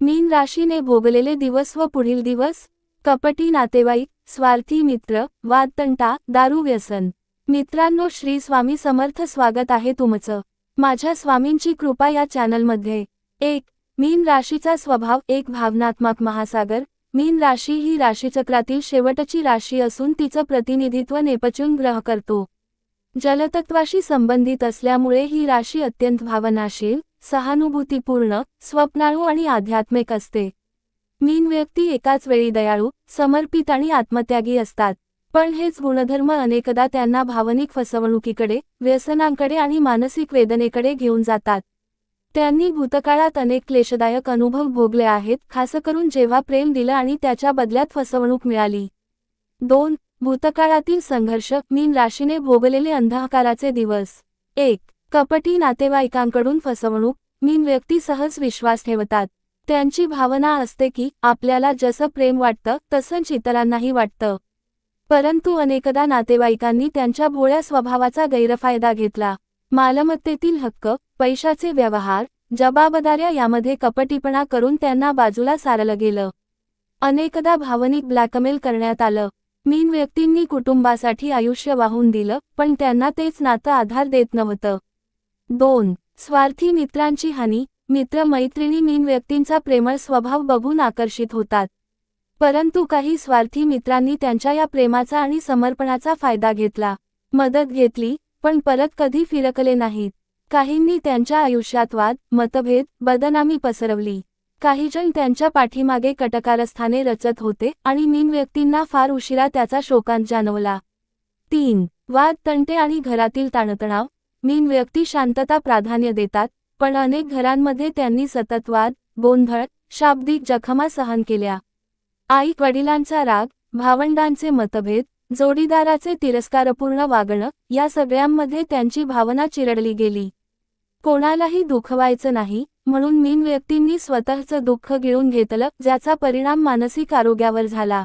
मीन राशीने भोगलेले दिवस व पुढील दिवस कपटी नातेवाईक स्वार्थी मित्र वादतंटा दारू व्यसन. मित्रांनो श्री स्वामी समर्थ स्वागत आहे तुमचं. माझ्या स्वामींची कृपा या चॅनलमध्ये. एक मीन राशीचा स्वभाव एक भावनात्मक महासागर. मीन राशी ही राशीचक्रातील शेवटची राशी असून तिचं प्रतिनिधित्व नेपच्यून ग्रह करतो. जलतत्वाशी संबंधित असल्यामुळे ही राशी अत्यंत भावनाशील सहानुभूतीपूर्ण स्वप्नाळू आणि आध्यात्मिक असते. मीन व्यक्ती एकाच वेळी दयाळू समर्पित आणि आत्मत्यागी असतात. पण हेच गुणधर्म अनेकदा त्यांना भावनिक फसवणुकीकडे व्यसनांकडे आणि मानसिक वेदनेकडे घेऊन जातात. त्यांनी भूतकाळात अनेक क्लेशदायक अनुभव भोगले आहेत खास करून जेव्हा प्रेम दिलं आणि त्याच्या बदल्यात फसवणूक मिळाली. दोन भूतकाळातील संघर्ष मीन राशीने भोगलेले अंधकाराचे दिवस. एक कपटी नातेवाईकांकडून फसवणूक मीन व्यक्ती सहज विश्वास ठेवतात. त्यांची भावना असते की आपल्याला जसं प्रेम वाटतं तसंच इतरांनाही वाटतं. परंतु अनेकदा नातेवाईकांनी त्यांच्या भोळ्या स्वभावाचा गैरफायदा घेतला. मालमत्तेतील हक्क पैशाचे व्यवहार जबाबदाऱ्या यामध्ये कपटीपणा करून त्यांना बाजूला सारलं गेलं. अनेकदा भावनिक ब्लॅकमेल करण्यात आलं. मीन व्यक्तींनी कुटुंबासाठी आयुष्य वाहून दिलं पण त्यांना तेच नातं आधार देत नव्हतं. दोन स्वार्थी मित्रांची हानी मित्र मैत्रिणी मीन व्यक्तींचा प्रेमळ स्वभाव बघून आकर्षित होतात. परंतु काही स्वार्थी मित्रांनी त्यांच्या या प्रेमाचा आणि समर्पणाचा फायदा घेतला मदत घेतली पण परत कधी फिरकले नाहीत. काहींनी त्यांच्या आयुष्यात वाद मतभेद बदनामी पसरवली. काहीजण त्यांच्या पाठीमागे कटकारस्थाने रचत होते आणि मीन व्यक्तींना फार उशिरा त्याचा शोकांत जाणवला. तीन वाद तंटे आणि घरातील ताणतणाव मीन व्यक्ती शांतता प्राधान्य देतात पण अनेक घरांमध्ये त्यांनी सतत वाद गोंधळ शाब्दिक जखमा सहन केल्या. आई वडिलांचा राग भावंडांचे मतभेद जोडीदाराचे तिरस्कारपूर्ण वागणं या सगळ्यांमध्ये त्यांची भावना चिरडली गेली. कोणालाही दुखवायचं नाही म्हणून मीन व्यक्तींनी स्वतःचं दुःख गिळून घेतलं ज्याचा परिणाम मानसिक आरोग्यावर झाला.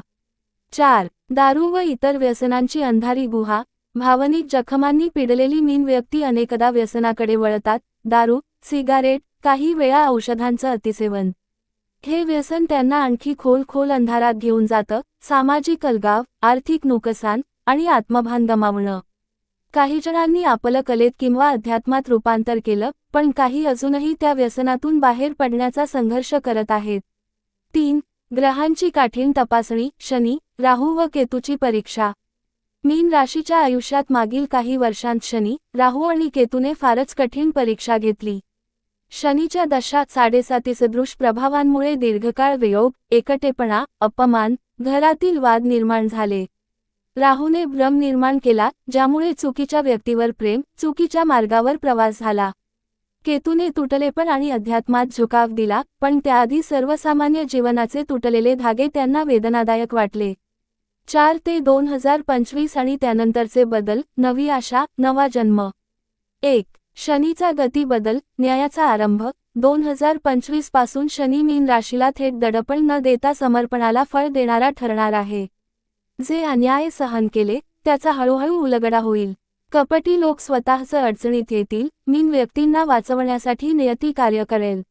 चार. दारू व इतर व्यसनांची अंधारी गुहा भावनिक जखमांनी पिडलेली मीन व्यक्ती अनेकदा व्यसनाकडे वळतात दारू सिगारेट काही वेळा औषधांचं अतिसेवन. हे व्यसन त्यांना आणखी खोल खोल अंधारात घेऊन जातं सामाजिक अलगाव आर्थिक नुकसान आणि आत्मभान गमावणं काही जणांनी आपलं कलेत किंवा अध्यात्मात रूपांतर केलं पण काही अजूनही त्या व्यसनातून बाहेर पडण्याचा संघर्ष करत आहेत. तीन ग्रहांची काठीण तपासणी शनी राहू व केतूची परीक्षा. मीन राशीच्या आयुष्यात मागील काही वर्षांत शनी राहू आणि केतूने फारच कठीण परीक्षा घेतली. शनीच्या दशात साडेसाती सदृश प्रभावांमुळे दीर्घकाळ वियोग एकटेपणा अपमान घरातील वाद निर्माण झाले. राहूने भ्रम निर्माण केला ज्यामुळे चुकीच्या व्यक्तीवर प्रेम चुकीच्या मार्गावर प्रवास झाला. केतूने तुटलेपण आणि अध्यात्मात झुकाव दिला पण त्याआधी सर्वसामान्य जीवनाचे तुटलेले धागे त्यांना वेदनादायक वाटले. चार ते दोन हजार पंचवीस आणि त्यानंतरचे बदल नवी आशा नवा जन्म. एक शनीचा गती बदल न्यायाचा आरंभ. दोन हजार पंचवीसपासून शनी मीन राशीला थेट दडपण न देता समर्पणाला फळ देणारा ठरणार आहे. जे अन्याय सहन केले त्याचा हळूहळू उलगडा होईल. कपटी लोक स्वतःच अडचणीत येतील मीन व्यक्तींना वाचवण्यासाठी नियती कार्य करेल.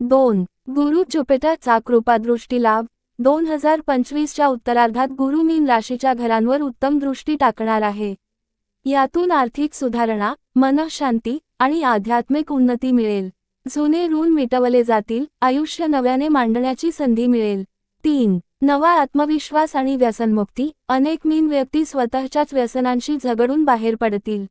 दोन गुरु जुपिटरचा कृपादृष्टी लाभ. दोन हजार पंचवीसच्या उत्तरार्धात गुरु मीन राशीच्या घरांवर उत्तम दृष्टी टाकणार आहे. यातून आर्थिक सुधारणा मनःशांती आणि आध्यात्मिक उन्नती मिळेल. जुने ऋण मिटवले जातील आयुष्य नव्याने मांडण्याची संधी मिळेल. तीन नवा आत्मविश्वास आणि व्यसनमुक्ती अनेक मीन व्यक्ती स्वतःच्याच व्यसनांशी झगडून बाहेर पडतील.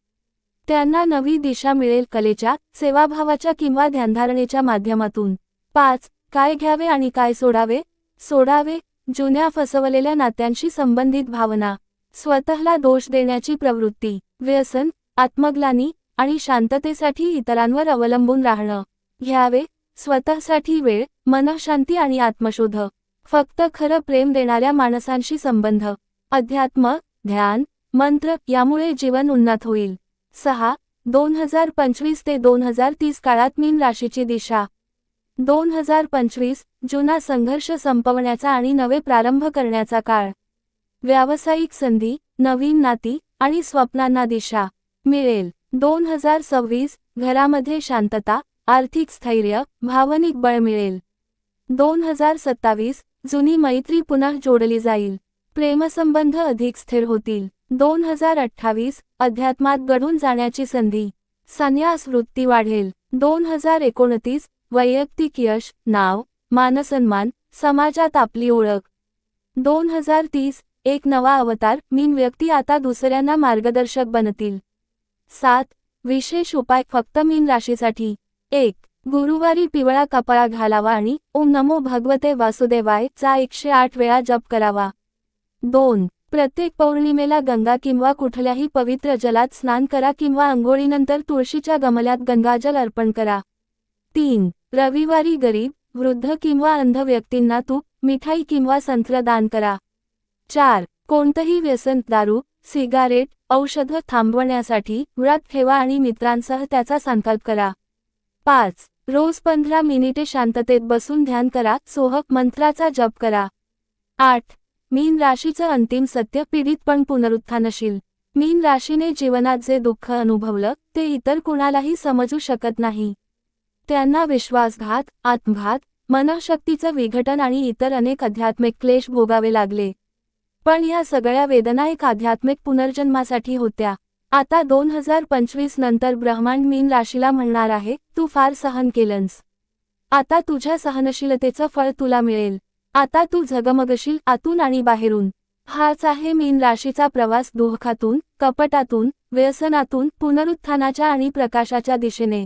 त्यांना नवी दिशा मिळेल कलेच्या सेवाभावाच्या किंवा ध्यानधारणेच्या माध्यमातून. पाच काय घ्यावे आणि काय सोडावे? सोडावे जुन्या फसवलेल्या नात्यांशी संबंधित भावना स्वतःला दोष देण्याची प्रवृत्ती व्यसन आत्मग्लानी आणि शांततेसाठी इतरांवर अवलंबून राहणं. घ्यावे स्वतःसाठी वेळ मनःशांती आणि आत्मशोध. फक्त खरं प्रेम देणाऱ्या माणसांशी संबंध. अध्यात्म ध्यान मंत्र यामुळे जीवन उन्नत होईल. सहा दोन हजार पंचवीस ते दोन हजार तीस काळात मीन राशीची दिशा. दोन हजार पंचवीस जुना संघर्ष संपवण्याचा आणि नवे प्रारंभ करण्याचा काळ. व्यावसायिक संधी नवीन नाती आणि स्वप्नांना दिशा मिळेल. दोन हजार सव्वीस घरामध्ये शांतता आर्थिक स्थैर्य भावनिक बळ मिळेल. दोन हजार सत्तावीस जुनी मैत्री पुन्हा जोडली जाईल. प्रेमसंबंध अधिक स्थिर होतील. दोन हजार अठ्ठावीस अध्यात्मात घडून जाण्याची संधी संन्यास वृत्ती वाढेल. दोन हजार एकोणतीस वैयक्तिक यश नाव मानसन्मान समाजात आपली ओळख. दोन हजार तीस एक नवा अवतार मीन व्यक्ती आता दुसऱ्यांना मार्गदर्शक बनतील. सात विशेष उपाय फक्त मीन राशीसाठी. एक गुरुवारी पिवळा कपाळा घालावा आणि ओम नमो भगवते वासुदेवाय चा एकशे आठ वेळा जप करावा. दोन प्रत्येक पौर्णिमेला गंगा किंवा कुठल्याही पवित्र जलात स्नान करा किंवा आंघोळीनंतर तुळशीच्या गमल्यात गंगाजल अर्पण करा. तीन रविवारी गरीब वृद्ध किंवा अंध व्यक्तींना तूप मिठाई किंवा संत्र दान करा. चार कोणतंही व्यसन दारू सिगारेट औषध थांबवण्यासाठी व्रत ठेवा आणि मित्रांसह त्याचा संकल्प करा. पाच रोज पंधरा मिनिटे शांततेत बसून ध्यान करा सोहक मंत्राचा जप करा. आठ मीन राशीचं अंतिम सत्य पीडित पण पुनरुत्थानशील. मीन राशीने जीवनात जे दुःख अनुभवलं ते इतर कुणालाही समजू शकत नाही. त्यांना विश्वासघात आत्मघात मनशक्तीचं विघटन आणि इतर अनेक आध्यात्मिक क्लेश भोगावे लागले. पण या सगळ्या वेदना एक आध्यात्मिक पुनर्जन्मासाठी होत्या. आता दोन हजार पंचवीस नंतर ब्रह्मांड मीन राशीला म्हणणार आहे तू फार सहन केलंस. आता तुझ्या सहनशीलतेचं फळ तुला मिळेल. आता तू झगमगशील आतून आणि बाहेरून. हाच आहे मीन राशीचा प्रवास दुःखातून कपटातून व्यसनातून पुनरुत्थानाच्या आणि प्रकाशाच्या दिशेने.